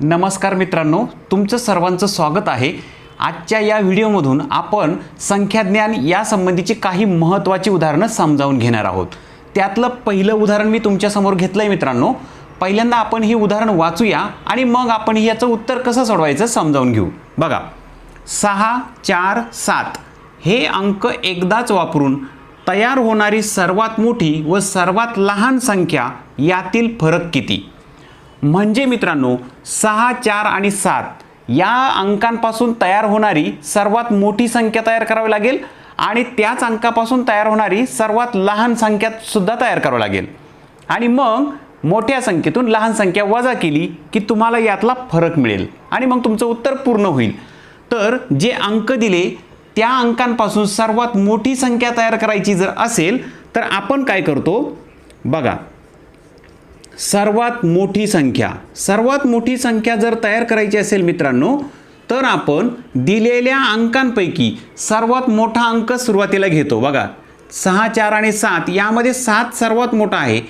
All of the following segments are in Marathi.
नमस्कार मित्रांनो तुमचं सर्वांचं स्वागत आहे. आजच्या या व्हिडिओमधून आपण संख्याज्ञान यासंबंधीची काही महत्त्वाची उदाहरणं समजावून घेणार आहोत. त्यातलं पहिलं उदाहरण मी तुमच्यासमोर घेतलं आहे मित्रांनो. पहिल्यांदा आपण ही उदाहरण वाचूया आणि मग आपण याचं उत्तर कसं सोडवायचं समजावून घेऊ. बघा सहा चार सात हे अंक एकदाच वापरून तयार होणारी सर्वात मोठी व सर्वात लहान संख्या यातील फरक किती? म्हणजे मित्रांनो सहा चार आणि सात या अंकांपासून तयार होणारी सर्वात मोठी संख्या तयार करावी लागेल आणि त्याच अंकापासून तयार होणारी सर्वात लहान संख्या सुद्धा तयार करावी लागेल. आणि मग मोठ्या संख्येतून लहान संख्या वजा केली की तुम्हाला यातला फरक मिळेल आणि मग तुमचं उत्तर पूर्ण होईल. तर जे अंक दिले त्या अंकांपासून सर्वात मोठी संख्या तयार करायची जर असेल तर आपण काय करतो? बघा सर्वात मोठी संख्या. सर्वात मोठी संख्या जर तयार करायची असेल मित्रांनो तर आपण दिलेल्या अंकांपैकी सर्वात मोठा अंक सुरुवातीला घेतो. बघा सहा चार आणि सात यामध्ये सात सर्वात मोठा आहे.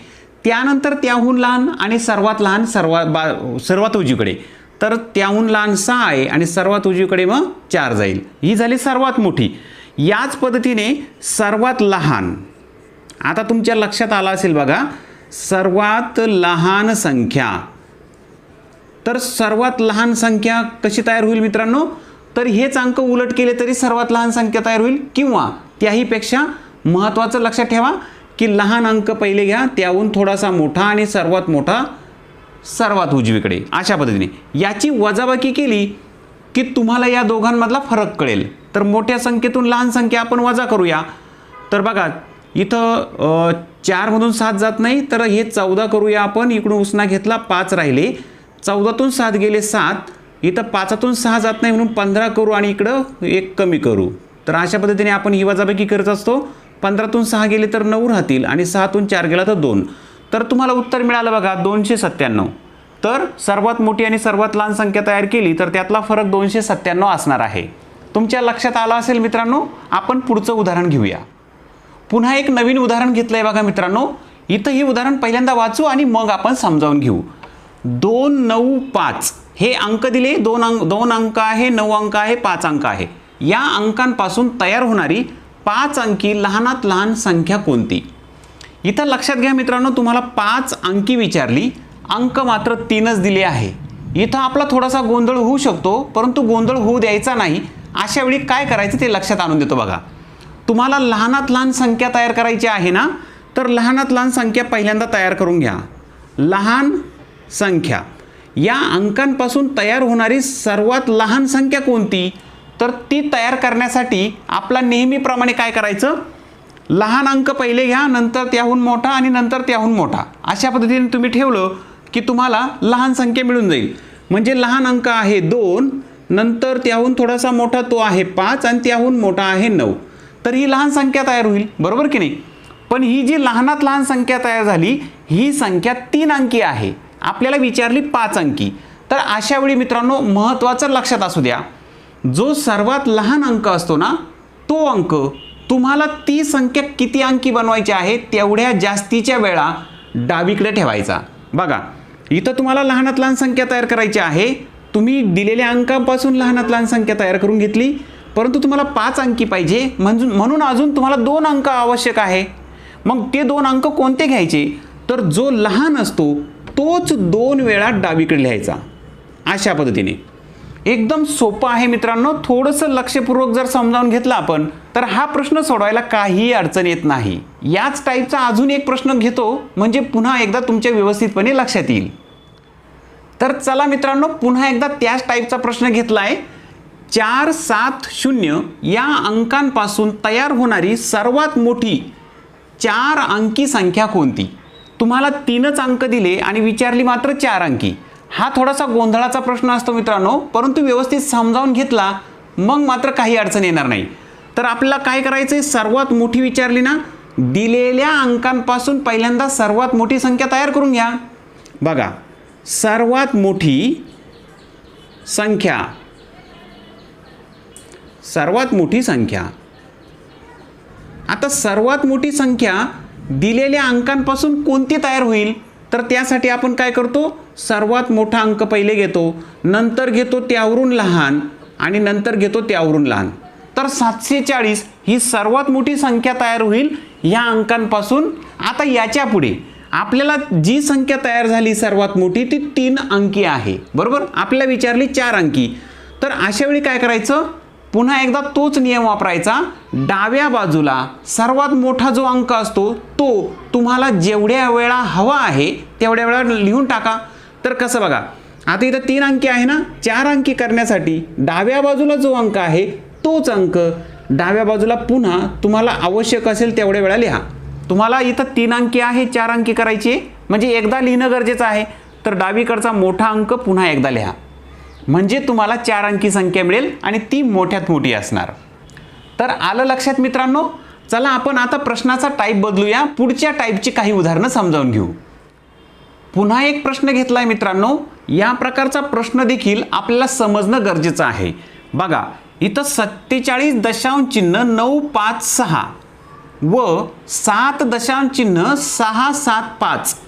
त्यानंतर त्याहून लहान आणि सर्वात लहान सर्वात बा सर्वात उजवीकडे. तर त्याहून लहान सहा आहे आणि सर्वात उजवीकडे मग चार जाईल. ही झाली सर्वात मोठी. याच पद्धतीने सर्वात लहान. आता तुमच्या लक्षात आला असेल बघा सर्वात लहान संख्या. तर सर्वात लहान संख्या कशी तयार होईल मित्रांनो? तर हेच अंक उलट केले तरी सर्वात लहान संख्या तयार होईल. किंवा त्याहीपेक्षा महत्त्वाचं लक्षात ठेवा की लहान अंक पहिले घ्या त्याहून थोडासा मोठा आणि सर्वात मोठा सर्वात उजवीकडे. अशा पद्धतीने. याची वजाबाकी केली की तुम्हाला या दोघांमधला फरक कळेल. तर मोठ्या संख्येतून लहान संख्या आपण वजा करूया. तर बघा इथं चारमधून सात जात नाही तर हे चौदा करूया आपण. इकडून उसना घेतला पाच राहिले. चौदातून सात गेले सात. इथं पाचातून सहा जात नाही म्हणून पंधरा करू आणि इकडं एक कमी करू. तर अशा पद्धतीने आपण ही वजाबाकी करत असतो. पंधरातून सहा गेले तर नऊ राहतील आणि सहातून चार गेला तर दोन. तर तुम्हाला उत्तर मिळालं बघा दोनशे सत्त्याण्णव. तर सर्वात मोठी आणि सर्वात लहान संख्या तयार केली तर त्यातला फरक दोनशे सत्त्याण्णव असणार आहे. तुमच्या लक्षात आला असेल मित्रांनो? आपण पुढचं उदाहरण घेऊया. पुन्हा एक नवीन उदाहरण घेतलं आहे बघा मित्रांनो. इथं हे उदाहरण पहिल्यांदा वाचू आणि मग आपण समजावून घेऊ. दोन नऊ पाच. हे अंक दिले दोन अंक दोन अंक आहे नऊ अंक आहे पाच अंक आहे. या अंकांपासून तयार होणारी पाच अंकी लहानात लहान संख्या कोणती? इथं लक्षात घ्या मित्रांनो तुम्हाला पाच अंकी विचारली अंक मात्र तीनच दिले आहे. इथं आपला थोडासा गोंधळ होऊ शकतो परंतु गोंधळ होऊ द्यायचा नाही. अशा वेळी काय करायचं ते लक्षात आणून देतो बघा. तुम्हाला लहानात लहान संख्या तयार करायची आहे ना तर लहानात लहान संख्या पहिल्यांदा तयार करून घ्या. लहान संख्या. या अंकांपासून तयार होणारी सर्वात लहान संख्या कोणती? तर ती तयार करण्यासाठी आपला नेहमीप्रमाणे काय करायचं? लहान अंक पहिले घ्या नंतर त्याहून मोठा आणि नंतर त्याहून मोठा. अशा पद्धतीने तुम्ही ठेवलं की तुम्हाला लहान संख्या मिळून जाईल. म्हणजे लहान अंक आहे दोन नंतर त्याहून थोडासा मोठा तो आहे पाच आणि त्याहून मोठा आहे नऊ. तर ही लहान संख्या तयार होईल बरोबर की नाही? पण ही जी लहानात लहान संख्या तयार झाली ही संख्या तीन अंकी आहे. आपल्याला विचारली पाच अंकी. तर अशा वेळी मित्रांनो महत्त्वाचं लक्षात असू द्या. जो सर्वात लहान अंक असतो ना तो अंक तुम्हाला ती संख्या किती अंकी बनवायची आहे तेवढ्या जास्तीच्या वेळा डावीकडे ठेवायचा. बघा इथं तुम्हाला लहानात लहान संख्या तयार करायची आहे. तुम्ही दिलेल्या अंकापासून लहानात लहान संख्या तयार करून घेतली. परंतु तुम्हाला पाच अंकी पाहिजे. म्हणजे म्हणून अजून तुम्हाला दोन अंक आवश्यक आहे. मग ते दोन अंक कोणते घ्यायचे? तर जो लहान असतो तोच दोन वेळा डावीकडे लिहायचा. अशा पद्धतीने. एकदम सोपं आहे मित्रांनो. थोडंसं लक्षपूर्वक जर समजावून घेतलं आपण तर हा प्रश्न सोडवायला काहीही अडचण येत नाही. याच टाईपचा अजून एक प्रश्न घेतो म्हणजे पुन्हा एकदा तुमच्या व्यवस्थितपणे लक्षात येईल. तर चला मित्रांनो पुन्हा एकदा त्याच टाईपचा प्रश्न घेतला आहे चार सात शून्य या अंकांपासून तयार होणारी सर्वात मोठी चार अंकी संख्या कोणती? तुम्हाला तीनच अंक दिले आणि विचारली मात्र चार अंकी. हा थोडासा गोंधळाचा प्रश्न असतो मित्रांनो परंतु व्यवस्थित समजावून घेतला मग मात्र काही अडचण येणार नाही. तर आपल्याला काय करायचं आहे सर्वात मोठी विचारली ना? दिलेल्या अंकांपासून पहिल्यांदा सर्वात मोठी संख्या तयार करून घ्या. बघा सर्वात मोठी संख्या सर्वात मोठी संख्या. आता सर्वात मोठी संख्या दिलेल्या अंकांपासून कोणती तयार होईल? तर त्यासाठी आपण काय करतो? सर्वात मोठा अंक पहिले घेतो नंतर घेतो त्यावरून लहान आणि नंतर घेतो त्यावरून लहान. तर सातशे चाळीस ही सर्वात मोठी संख्या तयार होईल या अंकांपासून. आता याच्यापुढे आपल्याला जी संख्या तयार झाली सर्वात मोठी ती तीन अंकी आहे. बरोबर? आपल्याला विचारली चार अंकी. तर अशा वेळी काय करायचं? पुन्हा एकदा तोच नियम वापरायचा. डाव्या बाजूला सर्वात मोठा जो अंक असतो तो तुम्हाला जेवढ्या वेळा हवा आहे तेवढ्या वेळा लिहून टाका. तर कसं बघा आता इथं तीन अंकी आहे ना? चार अंकी करण्यासाठी डाव्या बाजूला जो अंक आहे तोच अंक. डाव्या बाजूला पुन्हा तुम्हाला आवश्यक असेल तेवढ्या वेळा लिहा. तुम्हाला इथं तीन अंकी आहे चार अंकी करायची म्हणजे एकदा लिहिणं गरजेचं आहे. तर डावीकडचा मोठा अंक पुन्हा एकदा लिहा. म्हणजे तुम्हाला चार अंकी संख्या मिळेल आणि ती मोठ्यात मोठी असणार. तर आलं लक्षात मित्रांनो? चला आपण आता प्रश्नाचा टाईप बदलूया. पुढच्या टाईपची काही उदाहरणं समजावून घेऊ. पुन्हा एक प्रश्न घेतला आहे मित्रांनो. या प्रकारचा प्रश्न देखील आपल्याला समजणं गरजेचं आहे. बघा इथं सत्तेचाळीस दशांश चिन्ह नऊ पाच सहा व सात दशांश चिन्ह सहा सात पाच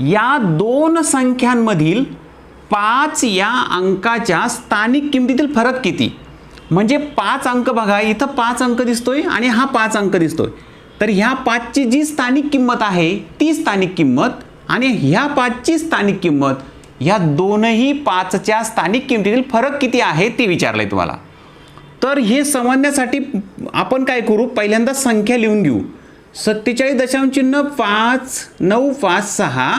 या दोन संख्यांमधील पाच या अंकाच्या स्थानिक किमतीतील फरक किती? म्हणजे पाच अंक बघा इथं पाच अंक दिसतोय आणि हा पाच अंक दिसतोय. तर ह्या पाचची जी स्थानिक किंमत आहे ती स्थानिक किंमत आणि ह्या पाचची स्थानिक किंमत ह्या दोनही पाचच्या स्थानिक किमतीतील फरक किती आहे ते विचारलं आहे तुम्हाला. तर हे समजण्यासाठी आपण काय करू? पहिल्यांदा संख्या लिहून घेऊ. सत्तेचाळीस दशांश चिन्ह पाच नऊ पाच सहा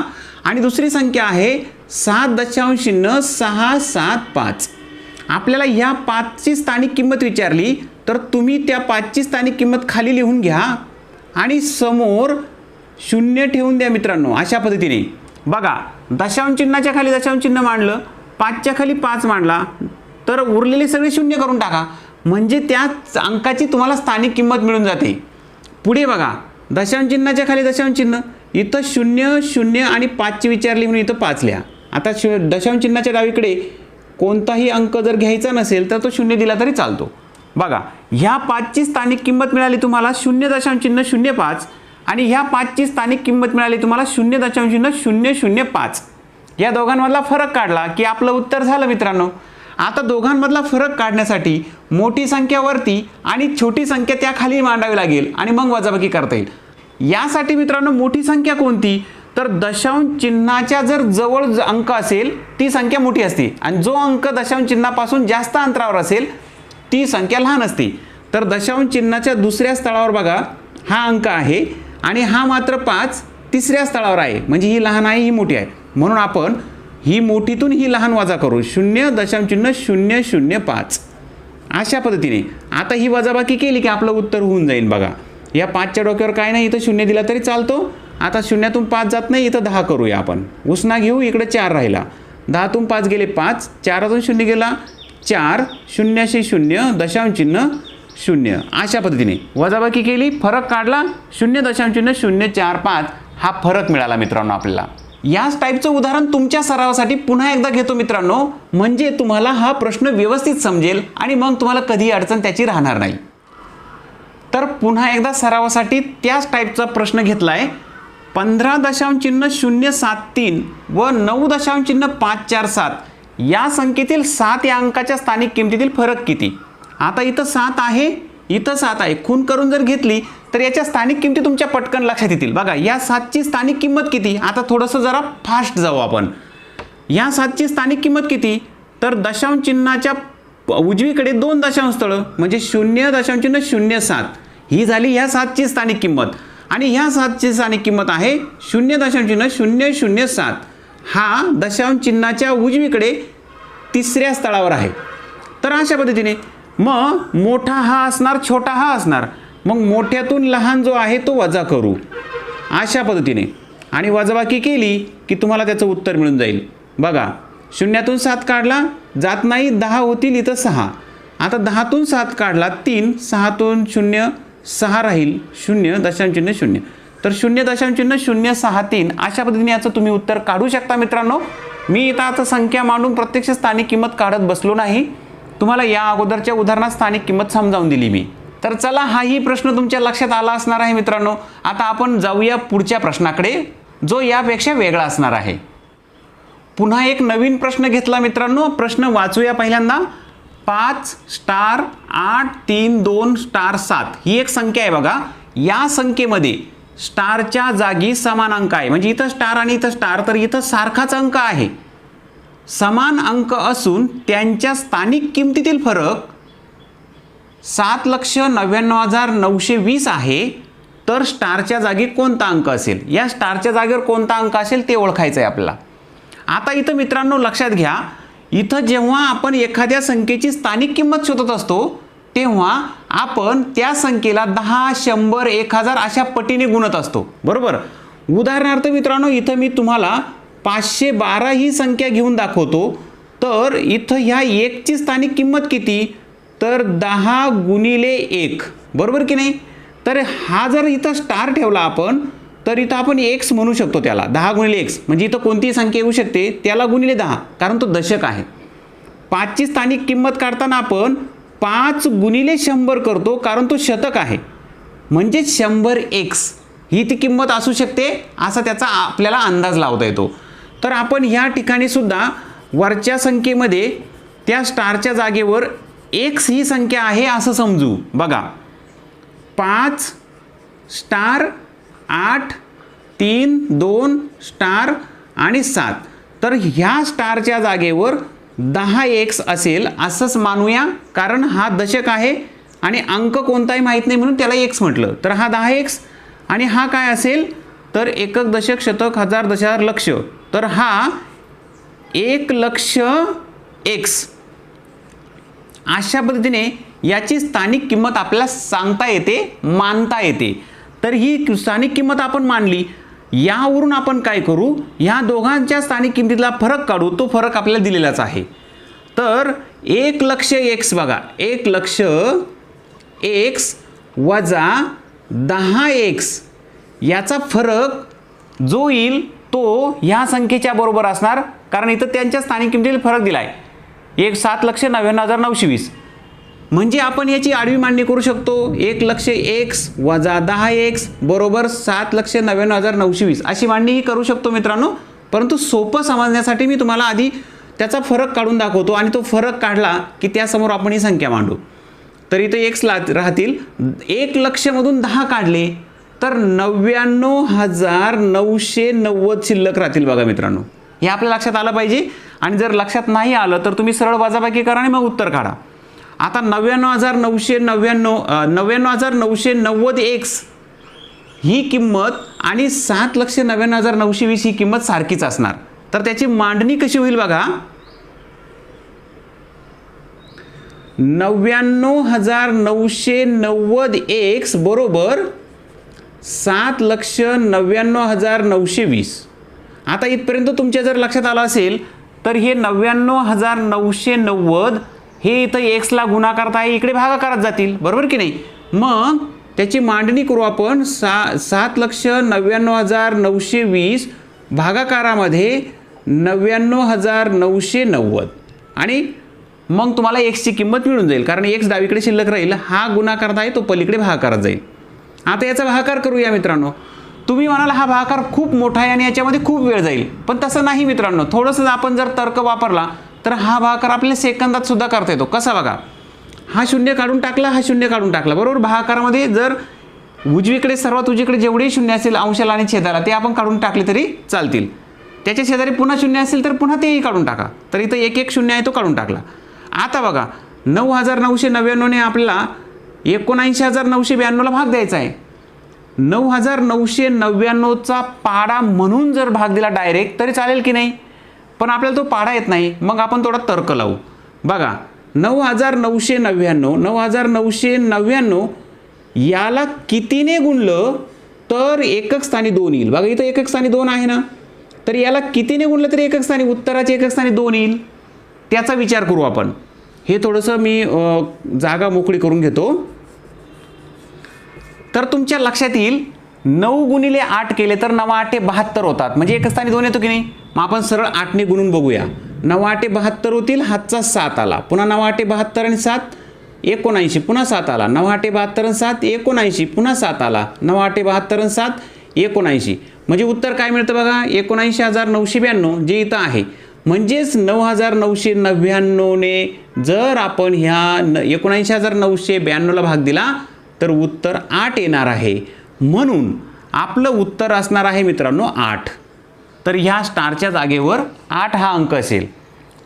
आणि दुसरी संख्या आहे सात दशांश चिन्ह सहा सात पाच. आपल्याला ह्या पाचची स्थानिक किंमत विचारली तर तुम्ही त्या पाचची स्थानिक किंमत खाली लिहून घ्या आणि समोर शून्य ठेवून द्या मित्रांनो अशा पद्धतीने. बघा दशांश चिन्हाच्या खाली दशांश चिन्ह मांडलं पाचच्या खाली पाच मांडला तर उरलेले सगळे शून्य करून टाका. म्हणजे त्या अंकाची तुम्हाला स्थानिक किंमत मिळून जाते. पुढे बघा दशांश चिन्हाच्या खाली दशांश चिन्ह इथं शून्य शून्य आणि पाचची विचारली म्हणून इथं पाच लिहा. आता शू दशांश चिन्हाच्या डावीकडे कोणताही अंक जर घ्यायचा नसेल तर तो शून्य दिला तरी चालतो. बघा ह्या पाचची स्थानिक किंमत मिळाली तुम्हाला शून्य दशांश चिन्ह शून्य पाच आणि ह्या पाचची स्थानिक किंमत मिळाली तुम्हाला शून्य दशांश चिन्ह शून्य शून्य पाच. या दोघांमधला फरक काढला की आपलं उत्तर झालं मित्रांनो. आता दोघांमधला फरक काढण्यासाठी मोठी संख्या वरती आणि छोटी संख्या त्याखाली मांडावी लागेल आणि मग वजाबाकी करता येईल. यासाठी मित्रांनो मोठी संख्या कोणती? तर दशांश चिन्हाच्या जर जवळ अंक असेल ती संख्या मोठी असते. आणि जो अंक दशांश चिन्हापासून जास्त अंतरावर असेल ती संख्या लहान असते. तर दशांश चिन्हाच्या दुसऱ्या स्थळावर बघा हा अंक आहे आणि हा मात्र पाच तिसऱ्या स्थळावर आहे. म्हणजे ही लहान आहे ही मोठी आहे. म्हणून आपण ही मोठीतून ही लहान वजा करू. शून्य दशांश चिन्ह शून्य शून्य पाच. अशा पद्धतीने. आता ही वजाबाकी केली की आपलं उत्तर होऊन जाईल बघा. या पाचच्या डोक्यावर काय नाही इथं शून्य दिला तरी चालतो. आता शून्यातून पाच जात नाही इथं दहा करूया आपण. उसना घेऊ इकडे चार राहिला. दहातून पाच गेले पाच चारातून शून्य गेला चार शून्याशी शून्य दशांश चिन्ह शून्य. अशा पद्धतीने. वजाबाकी केली फरक काढला शून्य दशांश चिन्ह शून्य चार पाच हा फरक मिळाला मित्रांनो आपल्याला. याच टाईपचं उदाहरण तुमच्या सरावासाठी पुन्हा एकदा घेतो मित्रांनो. म्हणजे तुम्हाला हा प्रश्न व्यवस्थित समजेल आणि मग तुम्हाला कधी अडचण त्याची राहणार नाही. तर पुन्हा एकदा सरावासाठी त्याच टाईपचा प्रश्न घेतला आहे पंधरा दशांश चिन्ह शून्य सात तीन व नऊ दशांश चिन्ह पाच चार सात. या संख्येतील सात या अंकाच्या स्थानिक किमतीतील फरक किती? आता इथं सात आहे इथं सात आहे. खून करून जर घेतली तर याच्या स्थानिक किमती तुमच्या पटकन लक्षात येतील. बघा या सातची स्थानिक किंमत किती? आता थोडंसं जरा फास्ट जाऊ आपण. या सातची स्थानिक किंमत किती? तर दशांश चिन्हाच्या प- उजवीकडे दोन दशांश स्थळं म्हणजे शून्य दशांश चिन्ह शून्य सात. ही झाली या सातची स्थानिक किंमत. आणि ह्या सातची स्थानिक किंमत आहे शून्य दशांश चिन्ह शून्य शून्य सात. हा दशांश चिन्हाच्या उजवीकडे तिसऱ्या स्थळावर आहे. तर अशा पद्धतीने मग मोठा हा असणार छोटा हा असणार. मग मोठ्यातून लहान जो आहे तो वजा करू. अशा पद्धतीने. आणि वजाबाकी केली की तुम्हाला त्याचं उत्तर मिळून जाईल. बघा शून्यातून सात काढला जात नाही दहा होतील इथं सहा. आता दहातून सात काढला तीन सहातून शून्य सहा राहील शून्य दशांश चिन्ह शून्य. तर शून्य दशांश चिन्ह शून्य सहा तीन अशा पद्धतीने याचं तुम्ही उत्तर काढू शकता मित्रांनो. मी इथं आता संख्या मांडून प्रत्यक्ष स्थानिक किंमत काढत बसलो नाही. तुम्हाला या अगोदरच्या उदाहरणात स्थानिक किंमत समजावून दिली मी. तर चला हाही प्रश्न तुमच्या लक्षात आला असणार आहे मित्रांनो. आता आपण जाऊया पुढच्या प्रश्नाकडे जो यापेक्षा वेगळा असणार आहे. पुन्हा एक नवीन प्रश्न घेतला मित्रांनो. प्रश्न वाचूया पहिल्यांदा. पाच स्टार आठ तीन दोन स्टार सात. ही एक संख्या आहे बघा. या संख्येमध्ये स्टारच्या जागी समान अंक आहे. म्हणजे इथं स्टार आणि इथं स्टार तर इथं सारखाच अंक आहे. समान अंक असून त्यांच्या स्थानिक किमतीतील फरक सात लक्ष नव्याण्णव हजार नऊशे वीस आहे. तर स्टारच्या जागी कोणता अंक असेल? या स्टारच्या जागेवर कोणता अंक असेल ते ओळखायचं आहे आपल्याला. आता इथं मित्रांनो लक्षात घ्या. इथं जेव्हा आपण एखाद्या संख्येची स्थानिक किंमत शोधत असतो तेव्हा आपण त्या संख्येला दहा शंभर एक हजार अशा पटीने गुणत असतो. बरोबर? उदाहरणार्थ मित्रांनो इथं मी तुम्हाला पाचशे बारा ही संख्या घेऊन दाखवतो. तर इथं ह्या एकची स्थानिक किंमत किती? तर दहा गुणिले एक. बरोबर की नाही? तर हा जर इथं स्टार ठेवला आपण तर इथं आपण एक्स म्हणू शकतो त्याला दहा गुणिले एक्स म्हणजे इथं कोणतीही संख्या येऊ शकते त्याला गुणिले दहा कारण तो दशक आहे. पाचची स्थानिक किंमत काढताना आपण पाच गुणिले शंभर करतो कारण तो शतक आहे. म्हणजेच शंभर एक्स ही ती किंमत असू शकते असा त्याचा आपल्याला अंदाज लावता येतो. तर आपण ह्या ठिकाणी सुद्धा वरच्या संख्येमध्ये त्या स्टारच्या जागेवर एक्स ही संख्या आहे असं समजू. बघा. पाच स्टार आठ तीन दोन स्टार आणि सात. तर ह्या स्टारच्या जागेवर दहा एक्स असेल असंच मानूया कारण हा दशक आहे आणि अंक कोणताही माहीत नाही म्हणून त्याला एक्स म्हटलं. तर हा दहा एक्स आणि हा काय असेल? तर एकक दशक शतक हजार दशहजार लक्ष. तर हा एक लक्ष एक्स अशा पद्धतीने याची स्थानिक किंमत आपल्याला सांगता येते मानता येते. तर ही स्थानिक किंमत आपण मानली. यावरून आपण काय करू? ह्या दोघांच्या स्थानिक किमतीतला फरक काढू. तो फरक आपल्याला दिलेलाच आहे. तर एक लक्ष एक्स बघा. एक लक्ष एक्स वजा दहा एक्स याचा फरक जो येईल तो ह्या संख्येच्या बरोबर असणार. कारण इथं त्यांच्या स्थानिक किमतीतील फरक दिला आहे एक सात लक्ष नव्याण्णव हजार नऊशे वीस. म्हणजे आपण याची आडवी मांडणी करू शकतो. एक लक्ष एक्स वजा दहा एक्स बरोबर सात लक्ष नव्याण्णव हजार नऊशे वीस. अशी मांडणीही करू शकतो मित्रांनो. परंतु सोपं समजण्यासाठी मी तुम्हाला आधी त्याचा फरक काढून दाखवतो आणि तो फरक काढला की त्यासमोर आपण ही संख्या मांडू. तर इथं एक्स ला राहतील. एक लक्षमधून दहा काढले तर नव्याण्णव हजार नऊशे नव्वद शिल्लक राहतील बघा मित्रांनो. हे आपल्या लक्षात आलं पाहिजे. आणि जर लक्षात नाही आलं तर तुम्ही सरळ वजाबाकी करा आणि मग उत्तर काढा. आता नव्याण्णव हजार नऊशे नव्याण्णव नव्याण्णव हजार नऊशे नव्वद एक्स ही किंमत आणि सात लक्ष नव्याण्णव हजार नऊशे वीस ही किंमत सारखीच असणार. तर त्याची मांडणी कशी होईल बघा. नव्याण्णव हजार नऊशे नव्वद एक्स बरोबर सात लक्ष नव्याण्णव हजार नऊशे वीस. आता इथपर्यंत तुमच्या जर लक्षात आलं असेल तर हे नव्याण्णव हजार नऊशे नव्वद हे इथं एक्सला गुणाकारात आहे इकडे भागाकारात जातील. बरोबर की नाही? मग त्याची मांडणी करू आपण सा सात लक्ष नव्याण्णव हजार नऊशे वीस भागाकारामध्ये नव्याण्णव हजार नऊशे नव्वद. आणि मग तुम्हाला एक्सची किंमत मिळून जाईल. कारण एक्स डावीकडे शिल्लक राहील हा गुणाकार आहे तो पलीकडे भागाकारात जाईल. आता याचा भागाकार करूया मित्रांनो. तुम्ही म्हणाल हा भागाकार खूप मोठा आहे आणि याच्यामध्ये खूप वेळ जाईल. पण तसं नाही मित्रांनो. थोडंसं आपण जर तर्क वापरला तर हा भागाकार आपल्या सेकंदात सुद्धा करता येतो. कसा बघा? हा शून्य काढून टाकला हा शून्य काढून टाकला. बरोबर? भागाकारामध्ये जर उजवीकडे सर्वात उजवीकडे जेवढे शून्य असेल अंशाला आणि छेदाला ते आपण काढून टाकले तरी चालतील. त्याच्या शेजारी पुन्हा शून्य असेल तर पुन्हा तेही काढून टाका. तर इथं एक एक शून्य आहे तो काढून टाकला. आता बघा नऊ हजार नऊशे नव्याण्णवने आपल्याला एकोणऐंशी हजार नऊशे ब्याण्णवला भाग द्यायचा आहे. नऊ हजार नऊशे नव्याण्णवचा पाडा म्हणून जर भाग दिला डायरेक्ट तरी चालेल की नाही? पण आपल्याला तो पाडा येत नाही. मग आपण थोडा तर्क लावू. बघा नऊ हजार नऊशे नव्याण्णव नऊ हजार नऊशे नव्याण्णव याला कितीने गुणलं तर एकक स्थानी दोन येईल. बघा इथं एकक स्थानी दोन आहे ना? तर याला कितीने गुणलं तरी एकक स्थानी उत्तराचे एकक स्थानी दोन येईल. त्याचा विचार करू आपण. हे थोडंसं मी जागा मोकळी करून घेतो. तर तुमच्या लक्षात येईल नऊ गुणिले आठ केले तर नवा आठे बहात्तर होतात. म्हणजे एक स्थानी दोन येतो की नाही? मग आपण सरळ आठने गुणून बघूया. नवा आठे बहात्तर होतील हातचा सात आला. पुन्हा नवा आठे बहात्तर आणि सात एकोणऐंशी पुन्हा सात आला. नवा आठे बहात्तर आणि सात एकोणऐंशी पुन्हा सात आला. नवा आठे बहात्तर आणि सात एकोणऐंशी. म्हणजे उत्तर काय मिळतं बघा? एकोणऐंशी हजार नऊशे ब्याण्णव जे इथं आहे. म्हणजेच नऊ हजार नऊशे नव्याण्णवने जर आपण ह्या न एकोणऐंशी हजार नऊशे ब्याण्णवला भाग दिला तर उत्तर आठ येणार आहे. म्हणून आपलं उत्तर असणार आहे मित्रांनो आठ. तर ह्या स्टारच्या जागेवर आठ हा अंक असेल.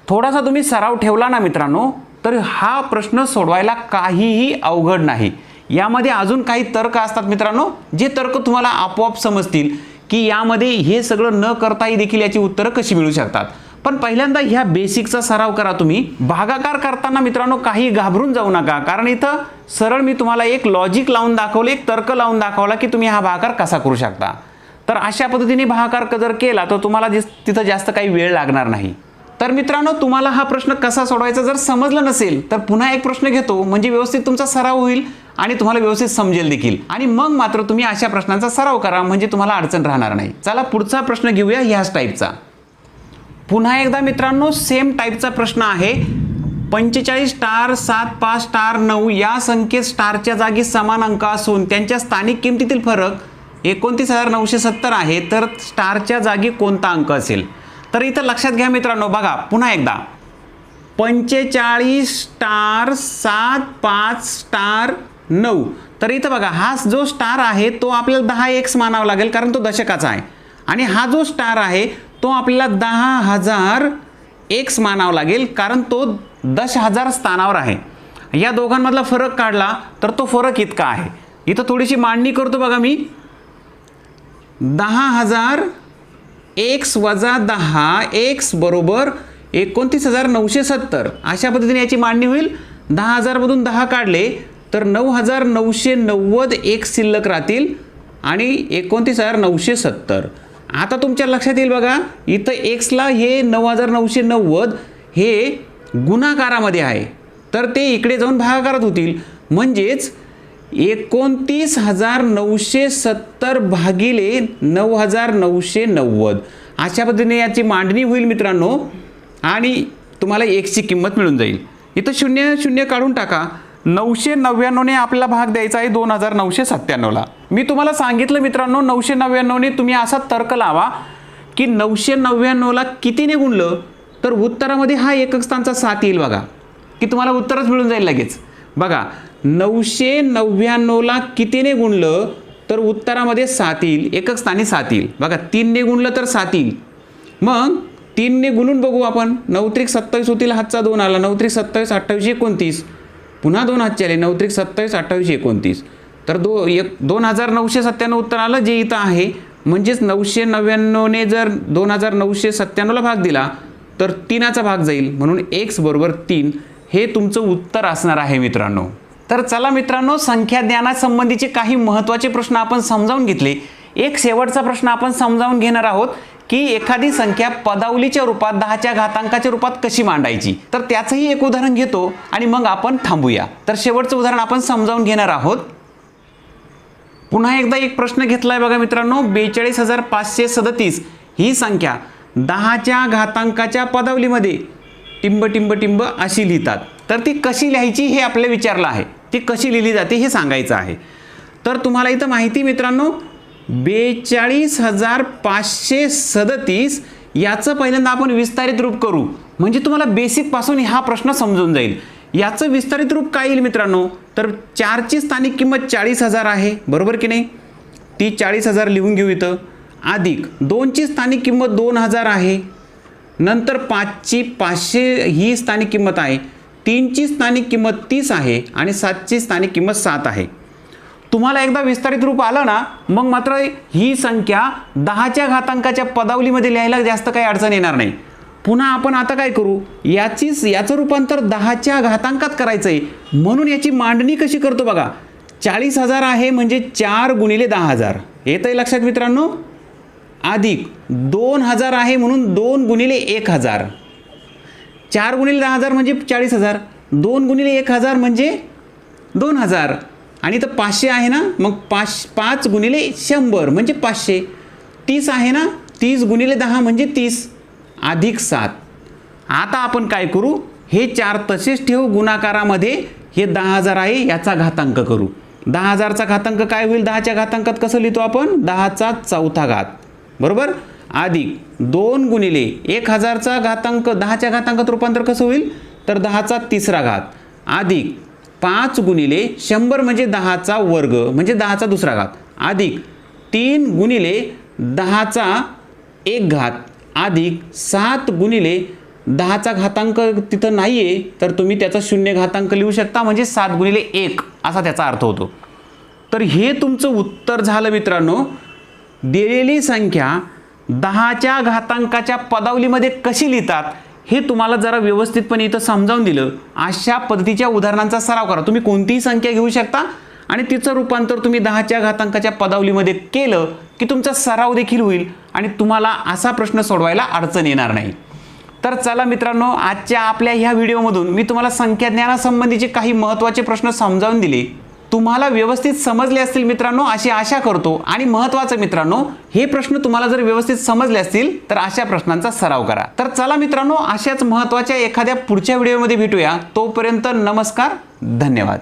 थोडासा तुम्ही सराव ठेवला ना मित्रांनो तर हा प्रश्न सोडवायला काहीही अवघड नाही. यामध्ये अजून काही तर्क असतात मित्रांनो जे तर्क तुम्हाला आपोआप समजतील की यामध्ये हे सगळं न करताही देखील याची उत्तरं कशी मिळू शकतात. पण पहिल्यांदा ह्या बेसिकचा सराव करा तुम्ही. भागाकार करताना मित्रांनो काही घाबरून जाऊ नका. कारण इथं सरळ मी तुम्हाला एक लॉजिक लावून दाखवलं एक तर्क लावून दाखवला की तुम्ही हा भागाकार कसा करू शकता. तर अशा पद्धतीने भागाकार जर केला तर तुम्हाला जिस- तिथं जास्त काही वेळ लागणार नाही. तर मित्रांनो तुम्हाला हा प्रश्न कसा सोडवायचा जर समजलं नसेल तर पुन्हा एक प्रश्न घेतो. म्हणजे व्यवस्थित तुमचा सराव होईल आणि तुम्हाला व्यवस्थित समजेल देखील. आणि मग मात्र तुम्ही अशा प्रश्नांचा सराव करा म्हणजे तुम्हाला अडचण राहणार नाही. चला पुढचा प्रश्न घेऊया ह्याच टाईपचा पुन्हा एकदा मित्रांनो सेम टाईपचा प्रश्न आहे. पंचेचाळीस स्टार सात पाच स्टार नऊ या संख्येत स्टारच्या जागी समान अंक असून त्यांच्या स्थानिक किमतीतील फरक एकोणतीस हजार नऊशे सत्तर आहे तर स्टारच्या जागी कोणता अंक असेल? तर इथं लक्षात घ्या मित्रांनो बघा पुन्हा एकदा. पंचेचाळीस स्टार सात पाच स्टार नऊ. तर इथं बघा हा जो स्टार आहे तो आपल्याला दहा एक्स मानावा लागेल कारण तो दशकाचा आहे. आणि हा जो स्टार आहे तो आपल्याला दहा हजार एक्स मानावा लागेल कारण तो दश हजार स्थानावर आहे. या दोघांमधला फरक काढला तर तो फरक इतका आहे. इथं थोडीशी मांडणी करतो बघा मी. दहा हजार एक्स वजा दहा एक्स बरोबर एकोणतीस हजार नऊशे सत्तर. अशा पद्धतीने याची मांडणी होईल. दहा हजारमधून दहा काढले तर नऊ हजार नऊशे नव्वद एक शिल्लक राहतील आणि एकोणतीस हजार नऊशे सत्तर. आता तुमच्या लक्षात येईल बघा इथं एक्सला हे नऊ हजार नऊशे नव्वद हे गुणाकारामध्ये आहे. तर ते इकडे जाऊन भागाकारात होतील. म्हणजेच एकोणतीस हजार नऊशे सत्तर भागिले नऊ हजार नऊशे नव्वद. अशा पद्धतीने याची मांडणी होईल मित्रांनो. आणि तुम्हाला एकची किंमत मिळून जाईल. इथं शून्य शून्य काढून टाका. नऊशे नव्याण्णवने आपला भाग द्यायचा आहे दोन हजार नऊशे सत्त्याण्णवला. मी तुम्हाला सांगितलं मित्रांनो नऊशे नव्याण्णवने तुम्ही असा तर्क लावा की नऊशे नव्याण्णवला कितीने गुणलं तर उत्तरामध्ये हा एकक स्थानचा सात येईल बघा. की तुम्हाला उत्तरच मिळून जाईल लगेच. बघा नऊशे नव्याण्णवला कितीने गुणलं तर उत्तरामध्ये सात येईल एकक स्थानी सात येईल. बघा तीनने गुणलं तर सात येईल. मग तीनने गुणून बघू आपण. नऊ त्रिक सत्तावीस होतील हातचा दोन आला. नऊ त्रिक सत्तावीस अठ्ठावीस एकोणतीस. पुन्हा दोन हातचे आले. नऊ त्रिक सत्तावीस अठ्ठावीस एकोणतीस. तर दो एक दोन हजार नऊशे सत्त्याण्णव उत्तर आलं जे इथं आहे. म्हणजेच नऊशे नव्याण्णवने जर दोन हजार नऊशे सत्त्याण्णवला भाग दिला तर तीनाचा भाग जाईल. म्हणून एक्स बरोबर तीन हे तुमचं उत्तर असणार आहे मित्रांनो. तर चला मित्रांनो संख्या ज्ञानासंबंधीचे काही महत्त्वाचे प्रश्न आपण समजावून घेतले. एक शेवटचा प्रश्न आपण समजावून घेणार आहोत. की एखादी संख्या पदावलीच्या रूपात दहाच्या घातांकाच्या रूपात कशी मांडायची? तर त्याचंही एक उदाहरण घेतो आणि मग आपण थांबूया. तर शेवटचं उदाहरण आपण समजावून घेणार आहोत. पुन्हा एकदा एक प्रश्न घेतलाय बघा मित्रांनो बेचाळीस हजार पाचशे सदतीस ही संख्या दहाच्या घातांकाच्या पदावलीमध्ये टिंब टिंब टिंब अशी लिहितात. तर ती कशी लिहायची हे आपल्याला विचारलं आहे. ती कशी लिहिली जाते हे सांगायचं आहे. तर तुम्हाला इथं माहिती मित्रांनो बेचाळीस हजार पाचशे सदतीस याचं पहिल्यांदा आपण विस्तारित रूप करू. म्हणजे तुम्हाला बेसिकपासून हा प्रश्न समजून जाईल. याचं विस्तारित रूप काय येईल मित्रांनो? तर चारची स्थानिक किंमत चाळीस हजार आहे. बरोबर की नाही? ती चाळीस हजार लिहून घेऊ इथं. अधिक दोनची स्थानिक किंमत दोन हजार आहे. नंतर पाचची पाचशे ही स्थानिक किंमत आहे. तीनची स्थानिक किंमत तीस आहे आणि सातची स्थानिक किंमत सात आहे. तुम्हाला एकदा विस्तारित रूप आलं ना मग मात्र ही संख्या दहाच्या घातांकाच्या पदावलीमध्ये लिहायला जास्त काही अडचण येणार नाही. पुन्हा आपण आता काय करू? याचीच याचं रूपांतर दहाच्या घातांकात करायचं आहे म्हणून याची मांडणी कशी करतो बघा. चाळीस हजार आहे म्हणजे चार गुणिले दहा हजार. येतं आहे लक्षात मित्रांनो? अधिक दोन हजार आहे म्हणून दोन गुणिले एक हजार. चार गुणिले दहा हजार म्हणजे चाळीस हजार. दोन गुणिले एक हजार म्हणजे दोन हजार. आणि तर पाचशे आहे ना मग पाच पाच गुणिले शंभर म्हणजे पाचशे. तीस आहे ना तीस गुणिले दहा म्हणजे तीस अधिक सात. आता आपण काय करू? हे चार तसेच ठेवू गुणाकारामध्ये. हे दहा हजार आहे याचा घातांक करू. दहा हजारचा घातांक काय होईल? दहाच्या घातांकात कसं लिहितो आपण? दहाचा चौथा घात. बरोबर? अधिक दोन गुणिले एक हजारचा घातांक दहाच्या घातांकात रूपांतर कसं होईल? तर दहाचा तिसरा घात. अधिक पाच गुणिले शंभर म्हणजे दहाचा वर्ग म्हणजे दहाचा दुसरा घात. अधिक तीन गुणिले दहाचा एक घात. अधिक सात गुणिले दहाचा घातांक तिथं नाही आहे तर तुम्ही त्याचा शून्य घातांक लिहू शकता म्हणजे सात गुणिले एक असा त्याचा अर्थ होतो. तर हे तुमचं उत्तर झालं मित्रांनो. दिलेली संख्या दहाच्या घातांकाच्या पदावलीमध्ये कशी लिहितात? हे तुम्हाला जरा व्यवस्थितपणे इथं समजावून दिलं. अशा पद्धतीच्या उदाहरणांचा सराव करा. तुम्ही कोणतीही संख्या घेऊ शकता आणि तिचं रूपांतर तुम्ही दहाच्या घातांकाच्या पदावलीमध्ये केलं की तुमचा सराव देखील होईल आणि तुम्हाला असा प्रश्न सोडवायला अडचण येणार नाही. तर चला मित्रांनो आजच्या आपल्या ह्या व्हिडिओमधून मी तुम्हाला संख्या ज्ञानासंबंधीचे काही महत्त्वाचे प्रश्न समजावून दिले. तुम्हाला व्यवस्थित समजले असतील मित्रांनो अशी आशा करतो. आणि महत्त्वाचं मित्रांनो हे प्रश्न तुम्हाला जर व्यवस्थित समजले असतील तर अशा प्रश्नांचा सराव करा. तर चला मित्रांनो अशाच महत्त्वाच्या एखाद्या पुढच्या व्हिडिओमध्ये भेटूया. तोपर्यंत नमस्कार धन्यवाद.